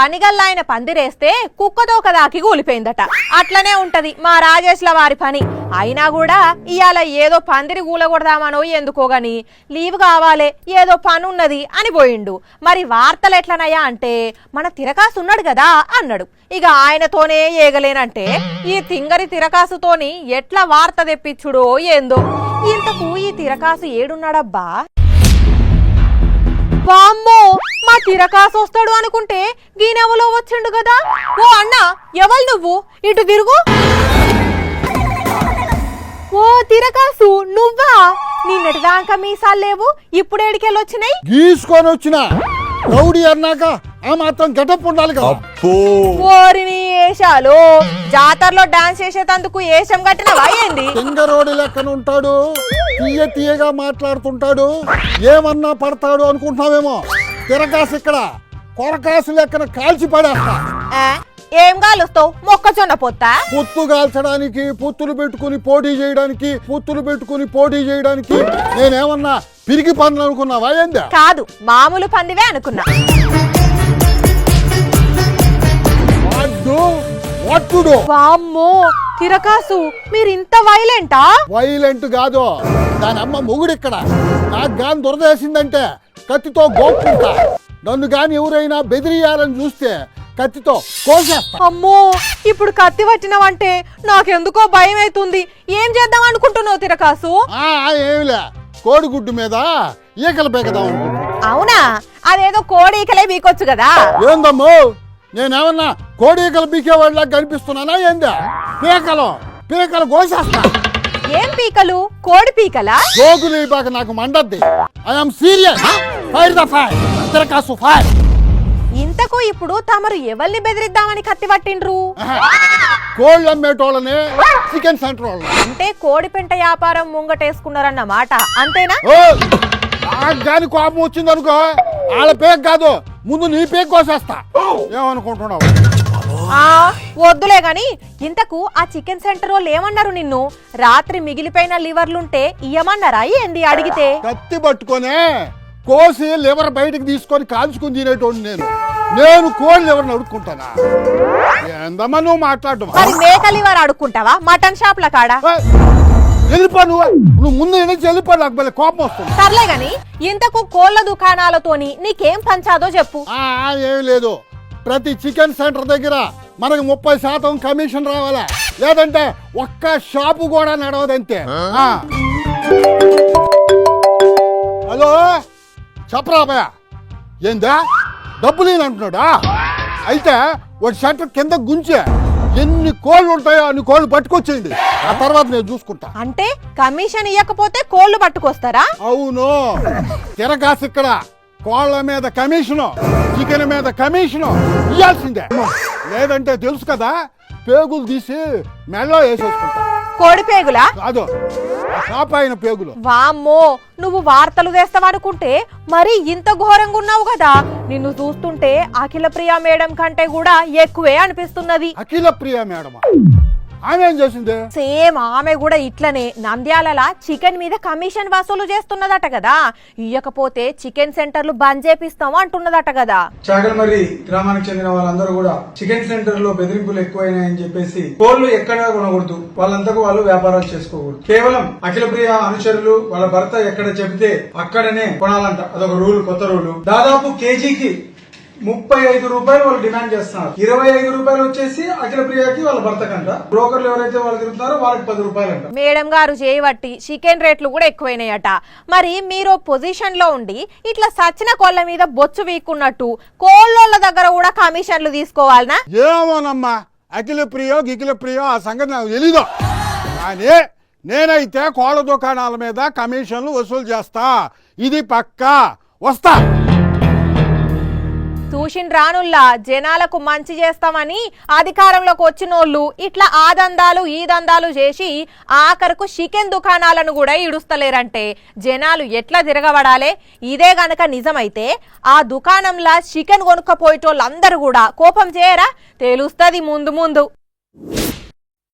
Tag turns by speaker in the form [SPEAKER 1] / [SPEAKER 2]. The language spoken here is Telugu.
[SPEAKER 1] పనిగల్లాయన పందిరేస్తే కుక్కతో కదాకి కూలిపోయిందట అట్లనే ఉంటది మా రాజేష్ల వారి పని. అయినా కూడా ఇవాళ ఏదో పందిరి కూలగొడదామనో ఎందుకో గాని లీవ్ కావాలే ఏదో పని ఉన్నది అని పోయిండు. మరి వార్తలు ఎట్లనయ్యా అంటే మన తిరకాసు ఉన్నాడు కదా అన్నాడు. ఇక ఆయనతోనే ఏగలేనంటే ఈ తింగరి తిరకాసుతోని ఎట్లా వార్త తెప్పించుడో ఏందో. ఇంతకు ఈ తిరకాసు ఏడున్నాడబ్బా? తిరకాసు వస్తాడు అనుకుంటే గీనెవలో వచ్చిండు కదా ఓ అన్న ఎవరు నువ్వు? ఇటు తిరుగు. ఓ తిరకాసు నువ్వా? నిన్నటిదాకా మీసాలు లేవు ఇప్పుడు ఏడికెళ్ళొచ్చినాయి
[SPEAKER 2] గీసుకొని వచ్చిన రౌడీ అన్నాక ఆ మాత్రం గెటప్ ఉండాలి కదా.
[SPEAKER 1] ఓరిని ఏషాలు జాతరలో డాన్స్ చేసేటందుకు ఏషం కట్టినవా ఏంది?
[SPEAKER 2] సింగరోడి లెక్కన ఉంటాడు తీయ తీయగా మాట్లాడుతుంటాడు ఏమన్నా పడతాడు అనుకుంటున్నావేమో. తిరగాసు ఇక్కడ కొరకాసు లెక్కన కాల్చి పడేస్తా.
[SPEAKER 1] ఏం కాలుస్తావు? మొక్కజొన్న పొత్తా?
[SPEAKER 2] పొత్తు కాల్చడానికి పొత్తులు పెట్టుకుని పోటీ చేయడానికి పొత్తులు పెట్టుకుని పోటీ చేయడానికి నేనేమన్నా పిరికి పనులు అనుకున్నావా ఏందా?
[SPEAKER 1] కాదు మామూలు పందివే అనుకున్నా.
[SPEAKER 2] వాడు వట్టుడు.
[SPEAKER 1] వామ్మో తిరకాసు మీరు ఇంత వైలెంటా?
[SPEAKER 2] వైలెంట్ కాదు. దాని అమ్మ మొగుడు ఇక్కడ నాకు గాని దురదేసిందంటే కత్తితో గోపుకుంటా నన్ను గాని ఎవరైనా బెదిరియాలని చూస్తే కత్తితో కోసేస్తా.
[SPEAKER 1] అమ్మో ఇప్పుడు కత్తి పట్టినవంటే నాకెందుకో భయం అవుతుంది ఏం చేద్దాం అనుకుంటున్నావు తిరకాసు?
[SPEAKER 2] ఆ ఏమిలే. కోడిగుడ్డు మీద ఈకలు పెకదాం అనుకుంటున్నా.
[SPEAKER 1] అవునా? అదేదో కోడీకలే మీకొచ్చు కదా?
[SPEAKER 2] ఏందమ్మో? నేనేమన్నా కోడి ఈకలు బీకేవాడిలా కనిపిస్తున్నానా ఏందా? పీకలు పీకలు కోసేస్తా.
[SPEAKER 1] ఏం పీకలు? కోడి పీకలా?
[SPEAKER 2] బాక నాకు మండద్ది. I'm serious fire the fire తిరకాసు fire
[SPEAKER 1] ఇంతకు ఇప్పుడు తమరు ఎవరిని బెదిరిద్దామని కత్తి పట్టిండ్రు?
[SPEAKER 2] కోళ్ళు అమ్మేటోళ్ళని చికెన్ సెంటర్ వాళ్ళని.
[SPEAKER 1] అంటే కోడి పెంట వ్యాపారం ముంగటేసుకున్నారన్నమాట అంతేనా?
[SPEAKER 2] ఓ నాకు గాని కోపం వచ్చింది అనుకో వాళ్ళ పేక్ కాదు ముందు నీ పేక్ కోసేస్తా. ఏమనుకుంటున్నావు?
[SPEAKER 1] ఆ వద్దులే గాని ఇంతకు ఆ చికెన్ సెంటర్ వాళ్ళు ఏమన్నారు నిన్ను? రాత్రి మిగిలిపోయిన లివర్లుంటే ఇయ్యమన్నారా ఏంది అడిగితే?
[SPEAKER 2] కత్తి పట్టుకొని కోసి లివర్ బయటకు తీసుకొని కాల్చుకుని తినేటోడు నేను. నేను కోళ్ళు లివర్ని అడుక్కుంటానా? ఏందమ్మా నువ్వు మాట్లాడటం
[SPEAKER 1] మరి మేక లివర్ అడుక్కుంటావా? మటన్ షాప్ల కాడ?
[SPEAKER 2] వెళ్ళిపో నువ్వు. నువ్వు ముందు నుంచి వెళ్ళిపో నాకు మళ్ళీ కోపం వస్తుంది.
[SPEAKER 1] సర్లే గాని ఇంతకు కోళ్ళ దుకాణాలతోని నీకేం పంచాదో చెప్పు.
[SPEAKER 2] ఆ, ఏం లేదు. ప్రతి చికెన్ సెంటర్ దగ్గర మనకు ముప్పై శాతం కమిషన్ రావాలా? లేదంటే ఒక్క షాపు కూడా నడవదంతే. హలో? చెప్పరా భయ ఏందా? డబ్బులు అంటున్నాడా అయితే ఒక షట్టర్ కింద గుంచే ఎన్ని కోళ్ళు ఉంటాయో అన్ని కోళ్ళు పట్టుకొచ్చేయండి. ఆ తర్వాత నేను చూసుకుంటా.
[SPEAKER 1] అంటే కమిషన్ ఇవ్వకపోతే కోళ్ళు పట్టుకొస్తారా?
[SPEAKER 2] అవును. తిరగాసి ఇక్కడ. కోళ్ళ మీద కమిషను చికెన్ మీద కమిషను ఇవ్వాల్సిందే లేదంటే తెలుసు కదా పేగులు తీసి మెళ్ళో వేసేసుకుంటా.
[SPEAKER 1] కోడి పేగులా?
[SPEAKER 2] కాదు. పేగులు.
[SPEAKER 1] వామ్మో నువ్వు వార్తలు తెస్తావనుకుంటే మరి ఇంత ఘోరంగా ఉన్నావు కదా. నిన్ను చూస్తుంటే అఖిల ప్రియ మేడం కంటే కూడా ఎక్కువే అనిపిస్తున్నది.
[SPEAKER 2] అఖిల ప్రియ మేడం ఆమె ఏం చేసింది?
[SPEAKER 1] సేమ్ ఆమె కూడా ఇట్లనే నంద్యాలల చికెన్ మీద కమిషన్ వసూలు చేస్తున్నదట కదా. ఇయ్యకపోతే చికెన్ సెంటర్లు బంద్ చేపిస్తాం అంటున్నదట కదా.
[SPEAKER 3] చాగల్మర్రి గ్రామానికి చెందిన వాళ్ళందరూ కూడా చికెన్ సెంటర్లో బెదిరింపులు ఎక్కువైనాయని చెప్పేసి కోళ్ళు ఎక్కడ కొనకూడదు. వాళ్ళంతకు వాళ్ళు వ్యాపారాలు చేసుకోకూడదు. కేవలం అఖిల ప్రియ అనుచరులు వాళ్ళ భర్త ఎక్కడ చెబితే అక్కడనే కొనాలంట. అదొక రూల్ కొత్త రూల్. దాదాపు కేజీకి ముప్పై ఐదు రూపాయలు వాళ్ళు డిమాండ్ చేస్తున్నారు. ఇరవై ఐదు రూపాయలు వచ్చేసి అఖిల ప్రియకి వాళ్ళ భర్తకంట బ్రోకర్లు ఎవరైతే వాళ్ళు తిరుగుతున్నారో వాళ్ళకి పది రూపాయలంట.
[SPEAKER 1] మేడం గారు చేయబట్టి చికెన్ రేట్లు కూడా ఎక్కువైనాయట. మరి మీరు పొజిషన్లో ఉండి ఇట్లా సచిన కోళ్ళ మీద బొచ్చు వీక్కున్నట్టు కోళ్ళోళ్ళ దగ్గర కూడా కమిషన్లు తీసుకోవాలనా?
[SPEAKER 2] ఏమోనమ్మా. అఖిల ప్రియో గిఖిల ప్రియో ఆ సంగతి నాకు తెలీదు. కానీ నేనైతే కోళ్ళ దుకాణాల మీద కమిషన్లు వసూలు చేస్తా. ఇది పక్కా. వస్తా.
[SPEAKER 1] చూసిన రానుల్లా జనాలకు మంచి చేస్తామని అధికారంలోకి వచ్చినోళ్ళు ఇట్లా ఆ దందాలు ఈ దందాలు చేసి ఆఖరకు చికెన్ దుకాణాలను కూడా ఇడుస్తలేరంటే జనాలు ఎట్లా తిరగబడాలే? ఇదే గనక నిజమైతే ఆ దుకాణంలా చికెన్ కొనుక్కపోయేటోళ్ళందరూ కూడా కోపం చేయరా? తెలుస్తుంది ముందు ముందు.